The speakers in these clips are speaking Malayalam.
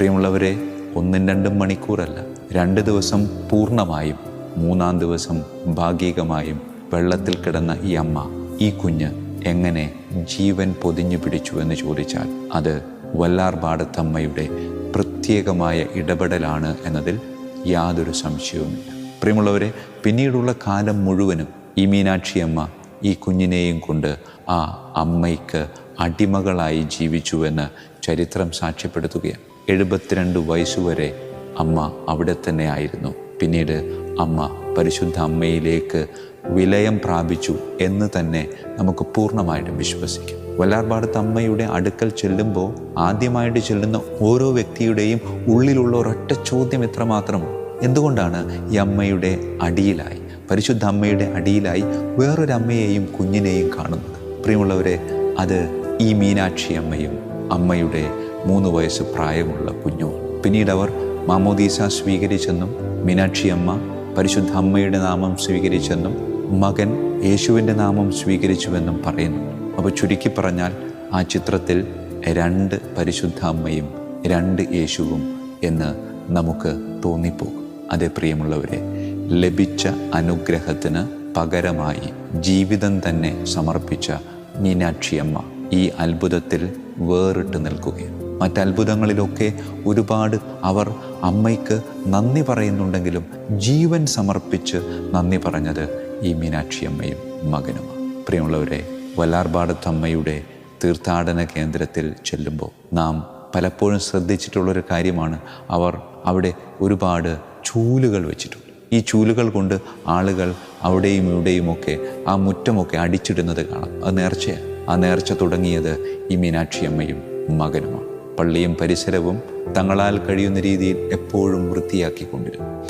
പ്രിയമുള്ളവരെ ഒന്നും രണ്ടും മണിക്കൂറല്ല. രണ്ട് ദിവസം പൂർണമായും മൂന്നാം ദിവസം ഭാഗികമായും വെള്ളത്തിൽ കിടന്ന ഈ അമ്മ ഈ കുഞ്ഞ് എങ്ങനെ ജീവൻ പൊതിഞ്ഞു പിടിച്ചു എന്ന് ചോദിച്ചാൽ അത് വല്ലാർപാടത്തമ്മയുടെ പ്രത്യേകമായ ഇടപെടലാണ് എന്നതിൽ യാതൊരു സംശയവുമില്ല. പ്രിയമുള്ളവരെ പിന്നീടുള്ള കാലം മുഴുവനും ഈ മീനാക്ഷി അമ്മ ഈ കുഞ്ഞിനെയും കൊണ്ട് ആ അമ്മയ്ക്ക് അടിമകളായി ജീവിച്ചുവെന്ന് ചരിത്രം സാക്ഷ്യപ്പെടുത്തുകയാണ്. എഴുപത്തിരണ്ട് വയസ്സുവരെ അമ്മ അവിടെ തന്നെ ആയിരുന്നു. പിന്നീട് അമ്മ പരിശുദ്ധ അമ്മയിലേക്ക് വിലയം പ്രാപിച്ചു എന്ന് തന്നെ നമുക്ക് പൂർണമായിട്ടും വിശ്വസിക്കാം. വല്ലാർപാടത്ത് അമ്മയുടെ അടുക്കൽ ചെല്ലുമ്പോൾ ആദ്യമായിട്ട് ചെല്ലുന്ന ഓരോ വ്യക്തിയുടെയും ഉള്ളിലുള്ള ഒരൊറ്റ ചോദ്യം എത്രമാത്രമോ എന്തുകൊണ്ടാണ് ഈ അമ്മയുടെ അടിയിലായി? പരിശുദ്ധ അമ്മയുടെ അടിയിലായി വേറൊരു അമ്മയെയും കുഞ്ഞിനെയും കാണുന്നത്? പ്രിയമുള്ളവരെ അത് ഈ മീനാക്ഷി അമ്മയും അമ്മയുടെ മൂന്ന് വയസ്സ് പ്രായമുള്ള കുഞ്ഞു. പിന്നീട് അവർ മാമോദീസ സ്വീകരിച്ചെന്നും മീനാക്ഷി അമ്മ പരിശുദ്ധ അമ്മയുടെ നാമം സ്വീകരിച്ചെന്നും മകൻ യേശുവിന്റെ നാമം സ്വീകരിച്ചുവെന്നും പറയുന്നു. അപ്പോൾ ചുരുക്കി പറഞ്ഞാൽ ആ ചിത്രത്തിൽ രണ്ട് പരിശുദ്ധ അമ്മയും രണ്ട് യേശുവും എന്ന് നമുക്ക് തോന്നിപ്പോകും അതേ പ്രിയമുള്ളവരെ ലഭിച്ച അനുഗ്രഹത്തിന് പകരമായി ജീവിതം തന്നെ സമർപ്പിച്ച മീനാക്ഷിയമ്മ ഈ അത്ഭുതത്തിൽ വേറിട്ട് നിൽക്കുകയാണ്. മറ്റത്ഭുതങ്ങളിലൊക്കെ ഒരുപാട് അവർ അമ്മയ്ക്ക് നന്ദി പറയുന്നുണ്ടെങ്കിലും ജീവൻ സമർപ്പിച്ച് നന്ദി പറഞ്ഞത് ഈ മീനാക്ഷി മീനാക്ഷിയമ്മയും മകനുമാണ് പ്രിയമുള്ളവരെ വല്ലാർപാടത്തമ്മയുടെ തീർത്ഥാടന കേന്ദ്രത്തിൽ ചെല്ലുമ്പോൾ നാം പലപ്പോഴും ശ്രദ്ധിച്ചിട്ടുള്ളൊരു കാര്യമാണ് അവർ അവിടെ ഒരുപാട് ചൂലുകൾ വെച്ചിട്ടുണ്ട്. ഈ ചൂലുകൾ കൊണ്ട് ആളുകൾ അവിടെയും ഇവിടെയുമൊക്കെ ആ മുറ്റമൊക്കെ അടിച്ചിടുന്നത് കാണാം. അത് നേർച്ചയാണ്. ആ നേർച്ച തുടങ്ങിയത് ഈ മീനാക്ഷി മീനാക്ഷിയമ്മയും മകനുമാണ്. പള്ളിയും പരിസരവും തങ്ങളാൽ കഴിയുന്ന രീതിയിൽ എപ്പോഴും വൃത്തിയാക്കിക്കൊണ്ടിരുന്നു.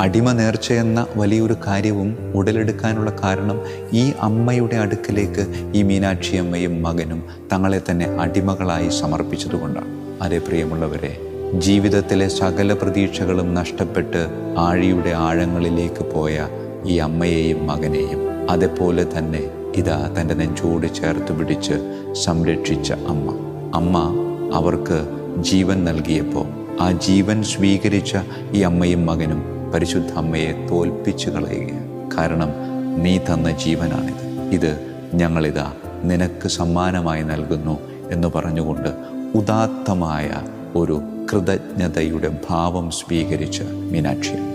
അടിമ നേർച്ചയെന്ന വലിയൊരു കാര്യവും ഉടലെടുക്കാനുള്ള കാരണം ഈ അമ്മയുടെ അടുക്കലേക്ക് ഈ മീനാക്ഷി അമ്മയും മകനും തങ്ങളെ തന്നെ അടിമകളായി സമർപ്പിച്ചതുകൊണ്ടാണ്. അതേ പ്രിയമുള്ളവരെ ജീവിതത്തിലെ സകല പ്രതീക്ഷകളും നഷ്ടപ്പെട്ട് ആഴിയുടെ ആഴങ്ങളിലേക്ക് പോയ ഈ അമ്മയെയും മകനെയും അതേപോലെ തന്നെ ഇതാ തന്റെ നെഞ്ചോട് ചേർത്ത് പിടിച്ച് സംരക്ഷിച്ച അമ്മ. അമ്മ അവർക്ക് ജീവൻ നൽകിയപ്പോൾ ആ ജീവൻ സ്വീകരിച്ച ഈ അമ്മയും മകനും പരിശുദ്ധ അമ്മയെ തോൽപ്പിച്ചു കളയുകയാണ്. കാരണം നീ തന്ന ജീവനാണിത്. ഇത് ഞങ്ങളിതാ നിനക്ക് സമ്മാനമായി നൽകുന്നു എന്ന് പറഞ്ഞുകൊണ്ട് ഉദാത്തമായ ഒരു കൃതജ്ഞതയുടെ ഭാവം സ്വീകരിച്ച മീനാക്ഷി